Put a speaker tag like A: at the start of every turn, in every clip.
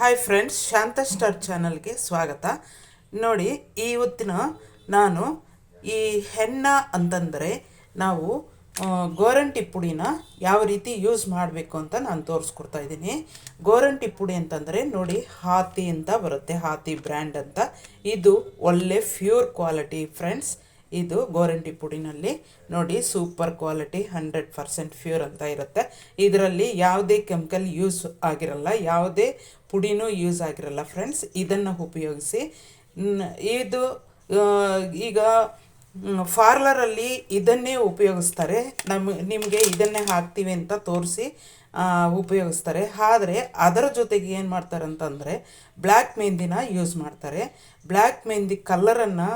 A: Hi friends ಶಾಂತ star ಚಾನಲ್ಗೆ ಸ್ವಾಗತ. ನೋಡಿ ಇವತ್ತಿನ ನಾನು ಈ ಹೆಣ್ಣ ಅಂತಂದರೆ ನಾವು ಗೋರಂಟಿ ಪುಡಿನ ಯಾವ ರೀತಿ ಯೂಸ್ ಮಾಡಬೇಕು ಅಂತ ನಾನು ತೋರಿಸ್ಕೊಡ್ತಾ ಇದ್ದೀನಿ. ಗೋರಂಟಿ ಪುಡಿ ಅಂತಂದರೆ ನೋಡಿ, ಹಾತಿ ಅಂತ ಬರುತ್ತೆ, ಹಾತಿ ಬ್ರ್ಯಾಂಡ್ ಅಂತ. ಇದು ಒಳ್ಳೆ ಫ್ಯೂರ್ ಕ್ವಾಲಿಟಿ ಫ್ರೆಂಡ್ಸ್ ಇದು ಗೋರಂಟಿ ಪುಡಿನಲ್ಲಿ ನೋಡಿ super quality hundred percent pure ಅಂತ ಇರುತ್ತೆ. ಇದರಲ್ಲಿ ಯಾವುದೇ ಕೆಮಿಕಲ್ ಯೂಸ್ ಆಗಿರಲ್ಲ, ಯಾವುದೇ ಪುಡಿನೂ ಯೂಸ್ ಆಗಿರಲ್ಲ ಫ್ರೆಂಡ್ಸ್. ಇದನ್ನು ಉಪಯೋಗಿಸಿ ಇದು ಈಗ ಫಾರ್ಲರಲ್ಲಿ ಇದನ್ನೇ ಉಪಯೋಗಿಸ್ತಾರೆ. ನಮ್ಮ ನಿಮಗೆ ಇದನ್ನೇ ಹಾಕ್ತೀವಿ ಅಂತ ತೋರಿಸಿ ಉಪಯೋಗಿಸ್ತಾರೆ. ಆದರೆ ಅದರ ಜೊತೆಗೆ ಏನು ಮಾಡ್ತಾರೆ ಅಂತಂದರೆ ಬ್ಲ್ಯಾಕ್ ಮೆಹಂದಿನ ಯೂಸ್ ಮಾಡ್ತಾರೆ. ಬ್ಲ್ಯಾಕ್ ಮೆಹಂದಿ ಕಲ್ಲರನ್ನು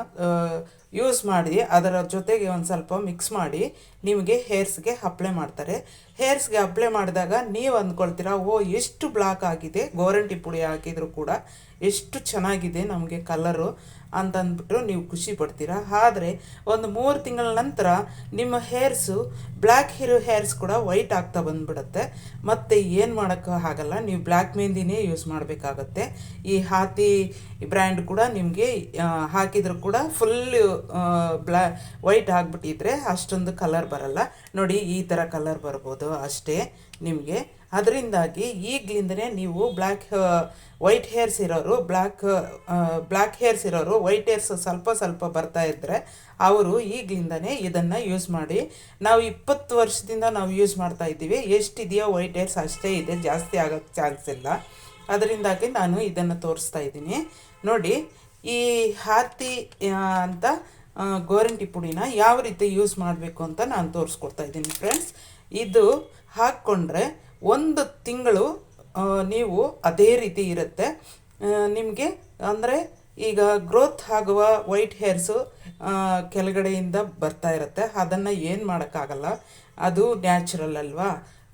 A: ಯೂಸ್ ಮಾಡಿ ಅದರ ಜೊತೆಗೆ ಒಂದು ಸ್ವಲ್ಪ ಮಿಕ್ಸ್ ಮಾಡಿ ನಿಮಗೆ ಹೇರ್ಸ್ಗೆ ಅಪ್ಲೈ ಮಾಡ್ತಾರೆ. ಹೇರ್ಸ್ಗೆ ಅಪ್ಲೈ ಮಾಡಿದಾಗ ನೀವು ಅಂದ್ಕೊಳ್ತೀರಾ, ಓ, ಎಷ್ಟು ಬ್ಲಾಕ್ ಆಗಿದೆ, ಗೋರಂಟಿ ಪುಡಿ ಹಾಕಿದರೂ ಕೂಡ ಎಷ್ಟು ಚೆನ್ನಾಗಿದೆ ನಮಗೆ ಕಲರು ಅಂತ ಅಂದ್ಬಿಟ್ಟು ನೀವು ಖುಷಿ ಪಡ್ತೀರಾ? ಆದರೆ ಒಂದು ಮೂರು ತಿಂಗಳ ನಂತರ ನಿಮ್ಮ ಹೇರ್ಸು, ಬ್ಲ್ಯಾಕ್ ಹೀರೋ ಹೇರ್ಸ್ ಕೂಡ ವೈಟ್ ಆಗ್ತಾ ಬಂದ್ಬಿಡುತ್ತೆ. ಮತ್ತು ಏನು ಮಾಡೋಕ್ಕೂ ಆಗಲ್ಲ. ನೀವು ಬ್ಲ್ಯಾಕ್ ಮೆಹಂದಿನೇ ಯೂಸ್ ಮಾಡಬೇಕಾಗತ್ತೆ. ಈ ಹಾತಿ ಬ್ರ್ಯಾಂಡ್ ಕೂಡ ನಿಮಗೆ ಹಾಕಿದರೂ ಕೂಡ ಫುಲ್ ಬ್ಲ್ಯಾ ವೈಟ್ ಆಗಿಬಿಟ್ಟಿದ್ರೆ ಅಷ್ಟೊಂದು ಕಲರ್ ಬರಲ್ಲ. ನೋಡಿ, ಈ ಥರ ಕಲರ್ ಬರ್ಬೋದು ಅಷ್ಟೇ ನಿಮಗೆ. ಅದರಿಂದಾಗಿ ಈಗಲಿಂದನೇ ನೀವು ಬ್ಲ್ಯಾಕ್ ವೈಟ್ ಹೇರ್ಸ್ ಇರೋರು, ಬ್ಲ್ಯಾಕ್ ಬ್ಲ್ಯಾಕ್ ಹೇರ್ಸ್ ಇರೋರು, ವೈಟ್ ಹೇರ್ಸ್ ಸ್ವಲ್ಪ ಸ್ವಲ್ಪ ಬರ್ತಾ ಇದ್ದರೆ ಅವರು ಈಗಲಿಂದನೇ ಇದನ್ನು ಯೂಸ್ ಮಾಡಿ. ನಾವು ಇಪ್ಪತ್ತು ವರ್ಷದಿಂದ ನಾವು ಯೂಸ್ ಮಾಡ್ತಾ ಇದ್ದೀವಿ. ಎಷ್ಟಿದೆಯೋ ವೈಟ್ ಹೇರ್ಸ್ ಅಷ್ಟೇ ಇದೆ. ಜಾಸ್ತಿ ಆಗೋಕ್ಕೆ ಚಾನ್ಸ್ ಇಲ್ಲ. ಅದರಿಂದಾಗಿ ನಾನು ಇದನ್ನು ತೋರಿಸ್ತಾ ಇದ್ದೀನಿ. ನೋಡಿ, ಈ ಹಾತಿ ಅಂತ ಗೋರಂಟಿ ಪುಡಿನ ಯಾವ ರೀತಿ ಯೂಸ್ ಮಾಡಬೇಕು ಅಂತ ನಾನು ತೋರಿಸ್ಕೊಡ್ತಾ ಇದ್ದೀನಿ ಫ್ರೆಂಡ್ಸ್. ಇದು ಹಾಕ್ಕೊಂಡ್ರೆ ಒಂದು ತಿಂಗಳು ನೀವು ಅದೇ ರೀತಿ ಇರುತ್ತೆ. ನಿಮಗೆ ಅಂದರೆ ಈಗ ಗ್ರೋತ್ ಆಗುವ ವೈಟ್ ಹೇರ್ಸು ಕೆಳಗಡೆಯಿಂದ ಬರ್ತಾ ಇರುತ್ತೆ. ಅದನ್ನು ಏನು ಮಾಡೋಕ್ಕಾಗಲ್ಲ. ಅದು ನ್ಯಾಚುರಲ್ ಅಲ್ವಾ?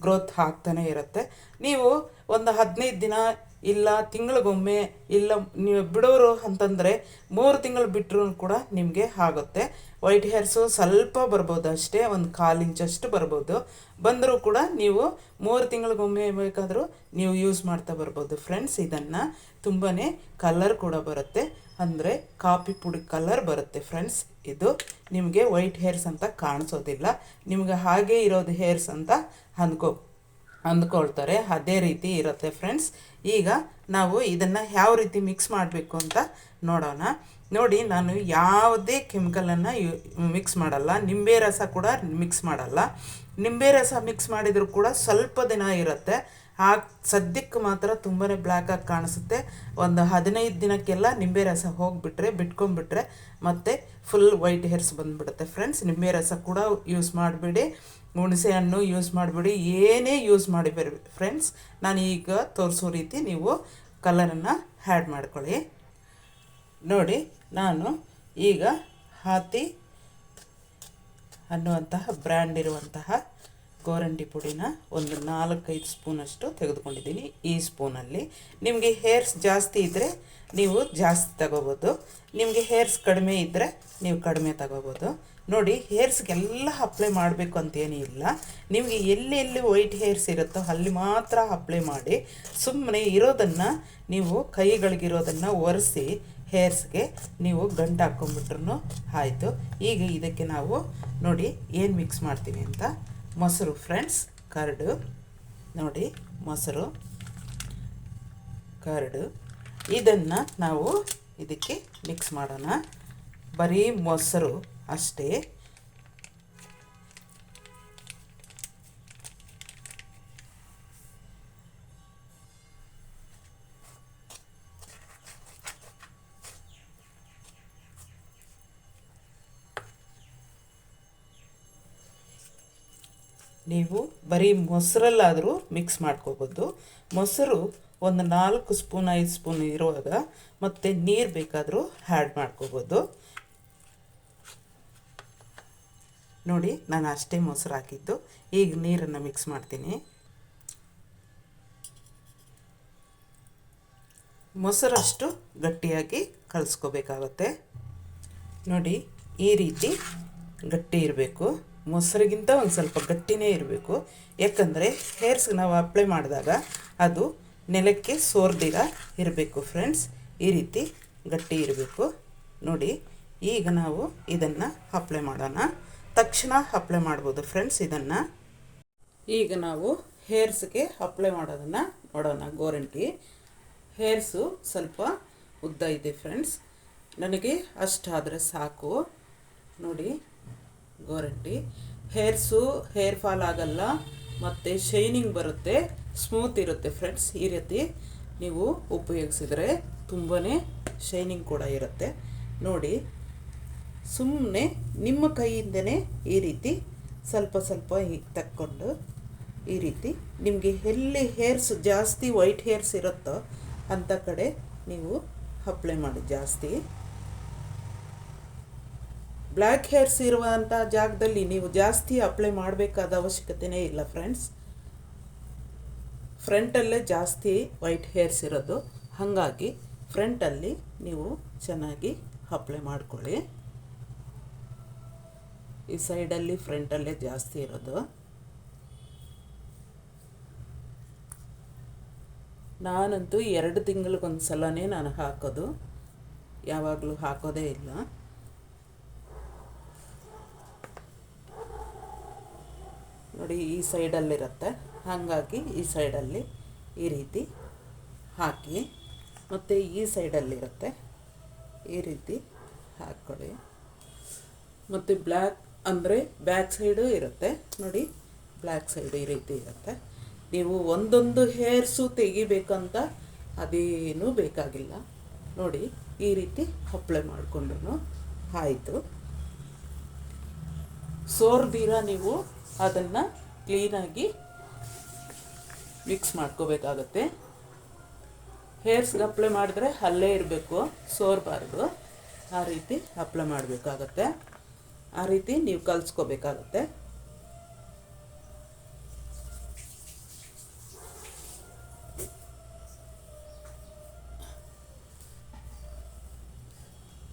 A: ಗ್ರೋತ್ ಆಗ್ತಾನೆ ಇರುತ್ತೆ. ನೀವು ಒಂದು ಹದಿನೈದು ದಿನ ಇಲ್ಲ ತಿಂಗಳಿಗೊಮ್ಮೆ ಇಲ್ಲ ನೀವು ಬಿಡೋರು ಅಂತಂದರೆ ಮೂರು ತಿಂಗಳು ಬಿಟ್ಟರು ಕೂಡ ನಿಮಗೆ ಆಗುತ್ತೆ. ವೈಟ್ ಹೇರ್ಸು ಸ್ವಲ್ಪ ಬರ್ಬೋದು ಅಷ್ಟೇ, ಒಂದು ಕಾಲು ಇಂಚಷ್ಟು ಬರ್ಬೋದು. ಬಂದರೂ ಕೂಡ ನೀವು ಮೂರು ತಿಂಗಳಿಗೊಮ್ಮೆ ಬೇಕಾದರೂ ನೀವು ಯೂಸ್ ಮಾಡ್ತಾ ಬರ್ಬೋದು ಫ್ರೆಂಡ್ಸ್. ಇದನ್ನು ತುಂಬಾ ಕಲರ್ ಕೂಡ ಬರುತ್ತೆ. ಅಂದರೆ ಕಾಫಿ ಪುಡಿ ಕಲರ್ ಬರುತ್ತೆ ಫ್ರೆಂಡ್ಸ್. ಇದು ನಿಮಗೆ ವೈಟ್ ಹೇರ್ಸ್ ಅಂತ ಕಾಣಿಸೋದಿಲ್ಲ. ನಿಮಗೆ ಹಾಗೆ ಇರೋದು ಹೇರ್ಸ್ ಅಂತ ಅಂದ್ಕೋ ಅಂದ್ಕೊಳ್ತಾರೆ. ಅದೇ ರೀತಿ ಇರುತ್ತೆ ಫ್ರೆಂಡ್ಸ್. ಈಗ ನಾವು ಇದನ್ನು ಯಾವ ರೀತಿ ಮಿಕ್ಸ್ ಮಾಡಬೇಕು ಅಂತ ನೋಡೋಣ. ನೋಡಿ, ನಾನು ಯಾವುದೇ ಕೆಮಿಕಲನ್ನು ಯು, ಮಿಕ್ಸ್ ಮಾಡಲ್ಲ. ನಿಂಬೆ ರಸ ಕೂಡ ಮಿಕ್ಸ್ ಮಾಡಲ್ಲ. ನಿಂಬೆ ರಸ ಮಿಕ್ಸ್ ಮಾಡಿದರೂ ಕೂಡ ಸ್ವಲ್ಪ ದಿನ ಇರುತ್ತೆ. ಆ ಸದ್ಯಕ್ಕೆ ಮಾತ್ರ ತುಂಬಾ ಬ್ಲ್ಯಾಕಾಗಿ ಕಾಣಿಸುತ್ತೆ. ಒಂದು ಹದಿನೈದು ದಿನಕ್ಕೆಲ್ಲ ನಿಂಬೆ ರಸ ಹೋಗಿಬಿಟ್ರೆ, ಬಿಟ್ಕೊಂಡ್ಬಿಟ್ರೆ ಮತ್ತು ಫುಲ್ ವೈಟ್ ಹೇರ್ಸ್ ಬಂದುಬಿಡುತ್ತೆ ಫ್ರೆಂಡ್ಸ್ ನಿಂಬೆ ರಸ ಕೂಡ ಯೂಸ್ ಮಾಡಬೇಡಿ. ಹುಣಸೆ ಹಣ್ಣು ಯೂಸ್ ಮಾಡಬೇಡಿ. ಏನೇ ಯೂಸ್ ಮಾಡಿ ಫ್ರೆಂಡ್ಸ್ ನಾನು ಈಗ ತೋರಿಸೋ ರೀತಿ ನೀವು ಕಲರನ್ನು ಹ್ಯಾಡ್ ಮಾಡ್ಕೊಳ್ಳಿ. ನೋಡಿ, ನಾನು ಈಗ ಹಾತಿ ಅನ್ನುವಂತಹ ಬ್ರ್ಯಾಂಡ್ ಇರುವಂತಹ ಗೋರಂಟಿ ಪುಡಿನ ಒಂದು ನಾಲ್ಕೈದು ಸ್ಪೂನಷ್ಟು ತೆಗೆದುಕೊಂಡಿದ್ದೀನಿ ಈ ಸ್ಪೂನಲ್ಲಿ. ನಿಮಗೆ ಹೇರ್ಸ್ ಜಾಸ್ತಿ ಇದ್ದರೆ ನೀವು ಜಾಸ್ತಿ ತಗೋಬೋದು. ನಿಮಗೆ ಹೇರ್ಸ್ ಕಡಿಮೆ ಇದ್ದರೆ ನೀವು ಕಡಿಮೆ ತಗೋಬೋದು. ನೋಡಿ, ಹೇರ್ಸ್ಗೆಲ್ಲ ಅಪ್ಲೈ ಮಾಡಬೇಕು ಅಂತೇನೂ ಇಲ್ಲ. ನಿಮಗೆ ಎಲ್ಲಿ ಎಲ್ಲಿ ವೈಟ್ ಹೇರ್ಸ್ ಇರುತ್ತೋ ಅಲ್ಲಿ ಮಾತ್ರ ಅಪ್ಲೈ ಮಾಡಿ ಸುಮ್ಮನೆ ಇರೋದನ್ನು ನೀವು ಕೈಗಳಿಗಿರೋದನ್ನು ಒರೆಸಿ ಹೇರ್ಸ್ಗೆ ನೀವು ಗಂಟು ಹಾಕ್ಕೊಂಬಿಟ್ರು ಆಯಿತು. ಈಗ ಇದಕ್ಕೆ ನಾವು ನೋಡಿ ಏನು ಮಿಕ್ಸ್ ಮಾಡ್ತೀವಿ ಅಂತ. ಮೊಸರು ಫ್ರೆಂಡ್ಸ್ ಕರಡು ನೋಡಿ ಮೊಸರು ಕರಡು. ಇದನ್ನು ನಾವು ಇದಕ್ಕೆ ಮಿಕ್ಸ್ ಮಾಡೋಣ. ಬರೀ ಮೊಸರು ಅಷ್ಟೇ. ನೀವು ಬರೀ ಮೊಸರಲ್ಲಾದರೂ ಮಿಕ್ಸ್ ಮಾಡ್ಕೋಬೋದು. ಮೊಸರು ಒಂದು ನಾಲ್ಕು ಸ್ಪೂನ್, ಐದು ಸ್ಪೂನ್ ಇರುವಾಗ ಮತ್ತು ನೀರು ಬೇಕಾದರೂ ಆ್ಯಡ್ ಮಾಡ್ಕೋಬೋದು. ನೋಡಿ, ನಾನು ಅಷ್ಟೇ ಮೊಸರು ಹಾಕಿದ್ದು. ಈಗ ನೀರನ್ನು ಮಿಕ್ಸ್ ಮಾಡ್ತೀನಿ. ಮೊಸರಷ್ಟು ಗಟ್ಟಿಯಾಗಿ ಕಲಸ್ಕೋಬೇಕಾಗುತ್ತೆ ನೋಡಿ, ಈ ರೀತಿ ಗಟ್ಟಿ ಇರಬೇಕು. ಮೊಸರಿಗಿಂತ ಒಂದು ಸ್ವಲ್ಪ ಗಟ್ಟಿನೇ ಇರಬೇಕು. ಯಾಕಂದರೆ ಹೇರ್ಸ್ಗೆ ನಾವು ಅಪ್ಲೈ ಮಾಡಿದಾಗ ಅದು ನೆಲಕ್ಕೆ ಸೋರ್ದಿರ ಇರಬೇಕು ಫ್ರೆಂಡ್ಸ್ ಈ ರೀತಿ ಗಟ್ಟಿ ಇರಬೇಕು. ನೋಡಿ, ಈಗ ನಾವು ಇದನ್ನು ಅಪ್ಲೈ ಮಾಡೋಣ. ತಕ್ಷಣ ಅಪ್ಲೈ ಮಾಡ್ಬೋದು ಫ್ರೆಂಡ್ಸ್ ಇದನ್ನು. ಈಗ ನಾವು ಹೇರ್ಸ್ಗೆ ಅಪ್ಲೈ ಮಾಡೋದನ್ನು ನೋಡೋಣ ಗೋರಂಟಿ. ಹೇರ್ಸು ಸ್ವಲ್ಪ ಉದ್ದ ಇದೆ ಫ್ರೆಂಡ್ಸ್ ನನಗೆ ಅಷ್ಟಾದರೆ ಸಾಕು. ನೋಡಿ ಗೋರಂಟಿ ಹೇರ್ಸು ಹೇರ್ ಫಾಲ್ ಆಗಲ್ಲ, ಮತ್ತು ಶೈನಿಂಗ್ ಬರುತ್ತೆ, ಸ್ಮೂತ್ ಇರುತ್ತೆ ಫ್ರೆಂಡ್ಸ್, ಈ ರೀತಿ ನೀವು ಉಪಯೋಗಿಸಿದರೆ ತುಂಬಾ ಶೈನಿಂಗ್ ಕೂಡ ಇರುತ್ತೆ. ನೋಡಿ ಸುಮ್ಮನೆ ನಿಮ್ಮ ಕೈಯಿಂದನೇ ಈ ರೀತಿ ಸ್ವಲ್ಪ ಸ್ವಲ್ಪ ಹೀಗೆ ತಕ್ಕೊಂಡು ಈ ರೀತಿ ನಿಮಗೆ ಎಲ್ಲಿ ಹೇರ್ಸ್ ಜಾಸ್ತಿ ವೈಟ್ ಹೇರ್ಸ್ ಇರುತ್ತೋ ಅಂಥ ಕಡೆ ನೀವು ಅಪ್ಲೈ ಮಾಡಿ ಜಾಸ್ತಿ. ಬ್ಲ್ಯಾಕ್ ಹೇರ್ಸ್ ಇರುವಂಥ ಜಾಗದಲ್ಲಿ ನೀವು ಜಾಸ್ತಿ ಅಪ್ಲೈ ಮಾಡಬೇಕಾದ ಅವಶ್ಯಕತೆಯೇ ಇಲ್ಲ ಫ್ರೆಂಡ್ಸ್ ಫ್ರಂಟಲ್ಲೇ ಜಾಸ್ತಿ ವೈಟ್ ಹೇರ್ಸ್ ಇರೋದು. ಹಾಗಾಗಿ ಫ್ರಂಟಲ್ಲಿ ನೀವು ಚೆನ್ನಾಗಿ ಅಪ್ಲೈ ಮಾಡ್ಕೊಳ್ಳಿ. ಈ ಸೈಡಲ್ಲಿ ಫ್ರಂಟಲ್ಲೇ ಜಾಸ್ತಿ ಇರೋದು. ನಾನಂತೂ ಎರಡು ತಿಂಗಳಿಗೊಂದು ಸಲನೇ ನಾನು ಹಾಕೋದು. ಯಾವಾಗಲೂ ಹಾಕೋದೇ ಇಲ್ಲ. ನೋಡಿ, ಈ ಸೈಡಲ್ಲಿರುತ್ತೆ. ಹಾಗಾಗಿ ಈ ಸೈಡಲ್ಲಿ ಈ ರೀತಿ ಹಾಕಿ, ಮತ್ತು ಈ ಸೈಡಲ್ಲಿರುತ್ತೆ. ಈ ರೀತಿ ಹಾಕ್ಕೊಳ್ಳಿ. ಮತ್ತು ಬ್ಲ್ಯಾಕ್ ಅಂದರೆ ಬ್ಯಾಕ್ ಸೈಡು ಇರುತ್ತೆ. ನೋಡಿ, ಬ್ಲ್ಯಾಕ್ ಸೈಡು ಈ ರೀತಿ ಇರುತ್ತೆ. ನೀವು ಒಂದೊಂದು ಹೇರ್ಸು ತೆಗಿಬೇಕಂತ ಅದೇನೂ ಬೇಕಾಗಿಲ್ಲ. ನೋಡಿ, ಈ ರೀತಿ ಅಪ್ಲೈ ಮಾಡಿಕೊಂಡು ಆಯಿತು. ಸೋರ್ದಿರ ನೀವು ಅದನ್ನು ಕ್ಲೀನಾಗಿ ಮಿಕ್ಸ್ ಮಾಡ್ಕೋಬೇಕಾಗತ್ತೆ. ಹೇರ್ಸ್ಗೆ ಅಪ್ಲೈ ಮಾಡಿದ್ರೆ ಅಲ್ಲೇ ಇರಬೇಕು, ಸೋರಬಾರ್ದು. ಆ ರೀತಿ ಅಪ್ಲೈ ಮಾಡಬೇಕಾಗತ್ತೆ. ಆ ರೀತಿ ನೀವು ಕಲಿಸ್ಕೋಬೇಕಾಗತ್ತೆ.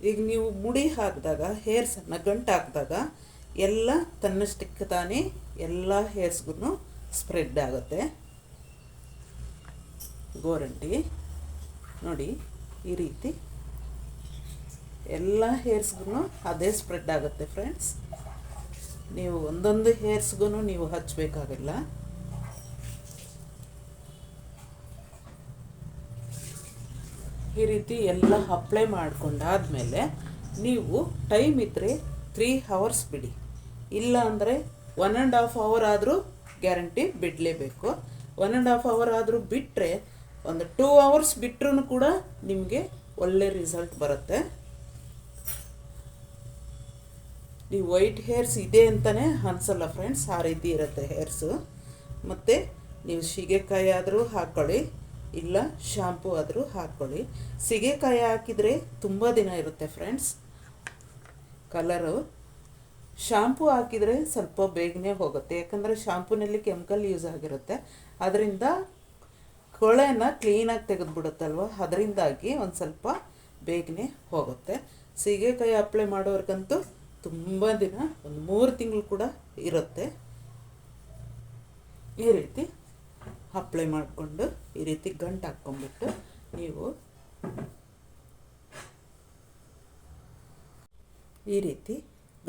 A: ಈಗ ನೀವು ಮುಡಿ ಹಾಕಿದಾಗ ಹೇರ್ಸನ್ನು ಗಂಟು ಹಾಕಿದಾಗ ಎಲ್ಲ ತನ್ನಷ್ಟಕ್ಕೆ ತಾನೇ ಎಲ್ಲ ಹೇರ್ಸ್ಗೂ ಸ್ಪ್ರೆಡ್ ಆಗುತ್ತೆ. ಗೋರಂಟಿ. ನೋಡಿ, ಈ ರೀತಿ ಎಲ್ಲ ಹೇರ್ಸ್ಗೂ ಅದೇ ಸ್ಪ್ರೆಡ್ ಆಗುತ್ತೆ ಫ್ರೆಂಡ್ಸ್ ನೀವು ಒಂದೊಂದು ಹೇರ್ಸ್ಗೂ ನೀವು ಹಚ್ಚಬೇಕಾಗಿಲ್ಲ ಈ ರೀತಿ ಎಲ್ಲ ಅಪ್ಲೈ ಮಾಡ್ಕೊಂಡಾದಮೇಲೆ ನೀವು ಟೈಮ್ ಇದ್ದರೆ ತ್ರೀ ಹವರ್ಸ್ ಬಿಡಿ. ಇಲ್ಲ ಅಂದರೆ ಒನ್ ಆ್ಯಂಡ್ ಹಾಫ್ ಅವರ್ ಆದರೂ ಗ್ಯಾರಂಟಿ ಬಿಡಲೇಬೇಕು. ಒನ್ ಆ್ಯಂಡ್ ಹಾಫ್ ಅವರ್ ಆದರೂ ಬಿಟ್ಟರೆ ಒಂದು ಟೂ ಅವರ್ಸ್ ಬಿಟ್ಟರೂ ಕೂಡ ನಿಮಗೆ ಒಳ್ಳೆ ರಿಸಲ್ಟ್ ಬರುತ್ತೆ. ನೀವು ವೈಟ್ ಹೇರ್ಸ್ ಇದೆ ಅಂತಲೇ ಅನಿಸಲ್ಲ ಫ್ರೆಂಡ್ಸ್ ಆ ರೀತಿ ಇರುತ್ತೆ ಹೇರ್ಸು ಮತ್ತು ನೀವು ಸೀಗೆಕಾಯಿ ಆದರೂ ಹಾಕ್ಕೊಳ್ಳಿ ಇಲ್ಲ ಶಾಂಪೂ ಆದರೂ ಹಾಕ್ಕೊಳ್ಳಿ ಸೀಗೆಕಾಯಿ ಹಾಕಿದರೆ ತುಂಬ ದಿನ ಇರುತ್ತೆ ಫ್ರೆಂಡ್ಸ್ ಕಲರು ಶಾಂಪೂ ಹಾಕಿದರೆ ಸ್ವಲ್ಪ ಬೇಗನೆ ಹೋಗುತ್ತೆ. ಯಾಕಂದರೆ ಶಾಂಪೂನಲ್ಲಿ ಕೆಮಿಕಲ್ ಯೂಸ್ ಆಗಿರುತ್ತೆ. ಅದರಿಂದ ಕೊಳೆನ ಕ್ಲೀನಾಗಿ ತೆಗೆದುಬಿಡುತ್ತಲ್ವ? ಅದರಿಂದಾಗಿ ಒಂದು ಸ್ವಲ್ಪ ಬೇಗನೆ ಹೋಗುತ್ತೆ. ಸೀಗೆಕಾಯಿ ಅಪ್ಲೈ ಮಾಡೋರ್ಗಂತೂ ತುಂಬ ದಿನ, ಒಂದು ಮೂರು ತಿಂಗಳು ಕೂಡ ಇರುತ್ತೆ. ಈ ರೀತಿ ಅಪ್ಲೈ ಮಾಡಿಕೊಂಡು ಈ ರೀತಿ ಗಂಟು ಹಾಕ್ಕೊಂಡ್ಬಿಟ್ಟು ನೀವು ಈ ರೀತಿ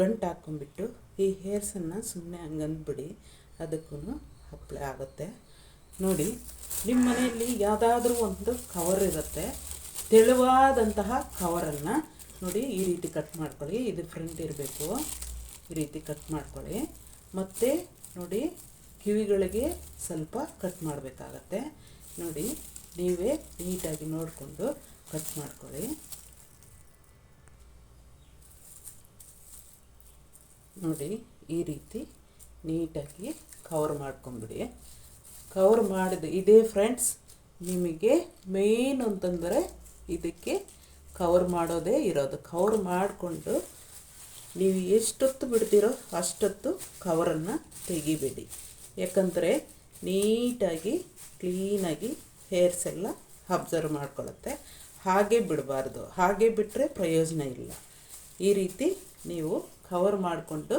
A: ಗಂಟು ಹಾಕ್ಕೊಂಬಿಟ್ಟು ಈ ಹೇರ್ಸನ್ನು ಸುಮ್ಮನೆ ಹಂಗಂದ್ಬಿಡಿ ಅದಕ್ಕೂ ಅಪ್ಲೈ ಆಗುತ್ತೆ. ನೋಡಿ, ನಿಮ್ಮ ಮನೆಯಲ್ಲಿ ಯಾವುದಾದ್ರೂ ಒಂದು ಕವರ್ ಇರುತ್ತೆ, ತೆಳುವಾದಂತಹ ಕವರನ್ನು ನೋಡಿ ಈ ರೀತಿ ಕಟ್ ಮಾಡ್ಕೊಳ್ಳಿ. ಇದು ಫ್ರಂಟ್ ಇರಬೇಕು. ಈ ರೀತಿ ಕಟ್ ಮಾಡ್ಕೊಳ್ಳಿ. ಮತ್ತು ನೋಡಿ, ಕಿವಿಗಳಿಗೆ ಸ್ವಲ್ಪ ಕಟ್ ಮಾಡಬೇಕಾಗತ್ತೆ. ನೋಡಿ, ನೀವೇ ನೀಟಾಗಿ ನೋಡಿಕೊಂಡು ಕಟ್ ಮಾಡ್ಕೊಳ್ಳಿ. ನೋಡಿ, ಈ ರೀತಿ ನೀಟಾಗಿ ಕವರ್ ಮಾಡ್ಕೊಂಬಿಡಿ ಕವರ್ ಮಾಡಿದ ಇದೇ ಫ್ರೆಂಡ್ಸ್ ನಿಮಗೆ ಮೇನ್ ಅಂತಂದರೆ ಇದಕ್ಕೆ ಕವರ್ ಮಾಡೋದೇ ಇರೋದು. ಕವರ್ ಮಾಡಿಕೊಂಡು ನೀವು ಎಷ್ಟೊತ್ತು ಬಿಡ್ತೀರೋ ಅಷ್ಟೊತ್ತು ಕವರನ್ನು ತೆಗಿಬೇಡಿ. ಯಾಕಂದರೆ ನೀಟಾಗಿ ಕ್ಲೀನಾಗಿ ಹೇರ್ಸ್ ಎಲ್ಲ ಅಬ್ಸರ್ವ್ ಮಾಡ್ಕೊಳ್ಳುತ್ತೆ. ಹಾಗೆ ಬಿಡಬಾರ್ದು. ಹಾಗೆ ಬಿಟ್ಟರೆ ಪ್ರಯೋಜನ ಇಲ್ಲ. ಈ ರೀತಿ ನೀವು ಕವರ್ ಮಾಡಿಕೊಂಡು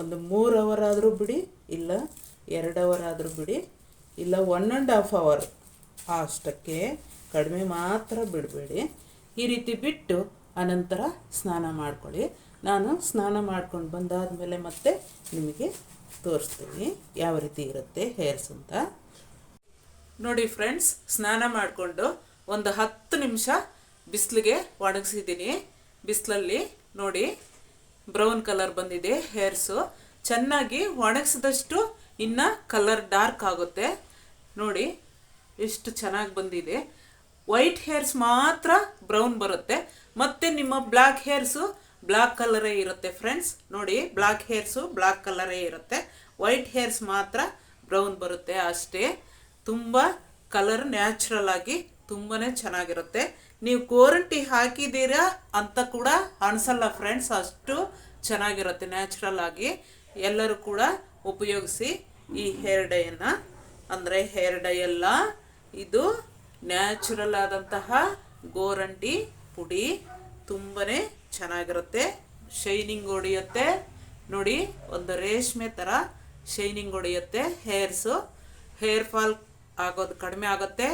A: ಒಂದು ಮೂರು ಅವರ್ ಆದರೂ ಬಿಡಿ, ಇಲ್ಲ ಎರಡು ಅವರ್ ಆದರೂ ಬಿಡಿ, ಇಲ್ಲ ಒನ್ ಆ್ಯಂಡ್ ಹಾಫ್ ಅವರ್ ಅಷ್ಟಕ್ಕೆ ಕಡಿಮೆ ಮಾತ್ರ ಬಿಡಬೇಡಿ. ಈ ರೀತಿ ಬಿಟ್ಟು ಅನಂತರ ಸ್ನಾನ ಮಾಡ್ಕೊಳ್ಳಿ. ನಾನು ಸ್ನಾನ ಮಾಡ್ಕೊಂಡು ಬಂದಾದಮೇಲೆ ಮತ್ತೆ ನಿಮಗೆ ತೋರಿಸ್ತೀನಿ ಯಾವ ರೀತಿ ಇರುತ್ತೆ ಹೇರ್ಸ್ ಅಂತ. ನೋಡಿ ಫ್ರೆಂಡ್ಸ್, ಸ್ನಾನ ಮಾಡಿಕೊಂಡು ಒಂದು ಹತ್ತು ನಿಮಿಷ ಬಿಸಿಲಿಗೆ ಒಣಗಿಸಿದ್ದೀನಿ. ಬಿಸಿಲಲ್ಲಿ ನೋಡಿ ಬ್ರೌನ್ ಕಲರ್ ಬಂದಿದೆ ಹೇರ್ಸು. ಚೆನ್ನಾಗಿ ಒಣಗಿಸಿದಷ್ಟು ಇನ್ನು ಕಲರ್ ಡಾರ್ಕ್ ಆಗುತ್ತೆ. ನೋಡಿ, ಎಷ್ಟು ಚೆನ್ನಾಗಿ ಬಂದಿದೆ. ವೈಟ್ ಹೇರ್ಸ್ ಮಾತ್ರ ಬ್ರೌನ್ ಬರುತ್ತೆ. ಮತ್ತೆ ನಿಮ್ಮ ಬ್ಲ್ಯಾಕ್ ಹೇರ್ಸು ಬ್ಲ್ಯಾಕ್ ಕಲರೇ ಇರುತ್ತೆ ಫ್ರೆಂಡ್ಸ್. ನೋಡಿ ಬ್ಲ್ಯಾಕ್ ಹೇರ್ಸು ಬ್ಲ್ಯಾಕ್ ಕಲರೇ ಇರುತ್ತೆ. ವೈಟ್ ಹೇರ್ಸ್ ಮಾತ್ರ ಬ್ರೌನ್ ಬರುತ್ತೆ ಅಷ್ಟೇ. ತುಂಬ ಕಲರ್ ನ್ಯಾಚುರಲ್ ಆಗಿ ತುಂಬಾ ಚೆನ್ನಾಗಿರುತ್ತೆ. ನೀವು ಗೋರಂಟಿ ಹಾಕಿದ್ದೀರಾ ಅಂತ ಕೂಡ ಅನಿಸಲ್ಲ ಫ್ರೆಂಡ್ಸ್ ಅಷ್ಟು ಚೆನ್ನಾಗಿರುತ್ತೆ ನ್ಯಾಚುರಲ್ ಆಗಿ. ಎಲ್ಲರೂ ಕೂಡ ಉಪಯೋಗಿಸಿ ಈ ಹೇರ್ ಡೈಯನ್ನು ಅಂದರೆ ಹೇರ್ ಡೈ ಎಲ್ಲ ಇದು ನ್ಯಾಚುರಲ್ ಆದಂತಹ ಗೋರಂಟಿ ಪುಡಿ ತುಂಬಾ ಚೆನ್ನಾಗಿರುತ್ತೆ. ಶೈನಿಂಗ್ ಹೊಡೆಯುತ್ತೆ. ನೋಡಿ, ಒಂದು ರೇಷ್ಮೆ ಥರ ಶೈನಿಂಗ್ ಹೊಡೆಯುತ್ತೆ ಹೇರ್ಸು ಹೇರ್ ಫಾಲ್ ಆಗೋದು ಕಡಿಮೆ ಆಗುತ್ತೆ.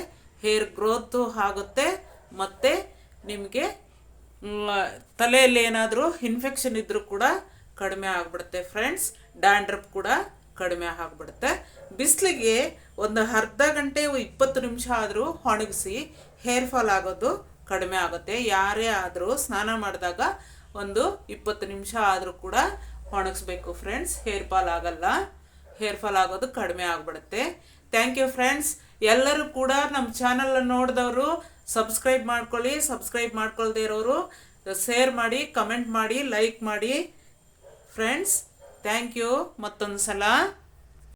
A: ಹೇರ್ ಗ್ರೋತು ಆಗುತ್ತೆ. ಮತ್ತು ನಿಮಗೆ ತಲೆಯಲ್ಲಿ ಏನಾದರೂ ಇನ್ಫೆಕ್ಷನ್ ಇದ್ದರೂ ಕೂಡ ಕಡಿಮೆ ಆಗಿಬಿಡುತ್ತೆ ಫ್ರೆಂಡ್ಸ್ ಡ್ಯಾಂಡ್ರಪ್ ಕೂಡ ಕಡಿಮೆ ಆಗಿಬಿಡುತ್ತೆ. ಬಿಸಿಲಿಗೆ ಒಂದು ಅರ್ಧ ಗಂಟೆ ಇಪ್ಪತ್ತು ನಿಮಿಷ ಆದರೂ ಒಣಗಿಸಿ ಹೇರ್ ಫಾಲ್ ಆಗೋದು ಕಡಿಮೆ ಆಗುತ್ತೆ. ಯಾರೇ ಆದರೂ ಸ್ನಾನ ಮಾಡಿದಾಗ ಒಂದು ಇಪ್ಪತ್ತು ನಿಮಿಷ ಆದರೂ ಕೂಡ ಒಣಗಿಸ್ಬೇಕು ಫ್ರೆಂಡ್ಸ್ ಹೇರ್ ಫಾಲ್ ಆಗಲ್ಲ. ಹೇರ್ ಫಾಲ್ ಆಗೋದು ಕಡಿಮೆ ಆಗಿಬಿಡುತ್ತೆ. ಥ್ಯಾಂಕ್ ಯು ಫ್ರೆಂಡ್ಸ್ ಎಲ್ಲರೂ ಕೂಡ ನಮ್ಮ ಚಾನಲ್ ನೋಡಿದವರು ಸಬ್ಸ್ಕ್ರೈಬ್ ಮಾಡ್ಕೊಳ್ಳಿ ಸಬ್ಸ್ಕ್ರೈಬ್ ಮಾಡ್ಕೊಳ್ದೇ ಇರೋರು ಶೇರ್ ಮಾಡಿ ಕಮೆಂಟ್ ಮಾಡಿ ಲೈಕ್ ಮಾಡಿ. ಫ್ರೆಂಡ್ಸ್ ಥ್ಯಾಂಕ್ ಯು ಮತ್ತೊಂದು ಸಲ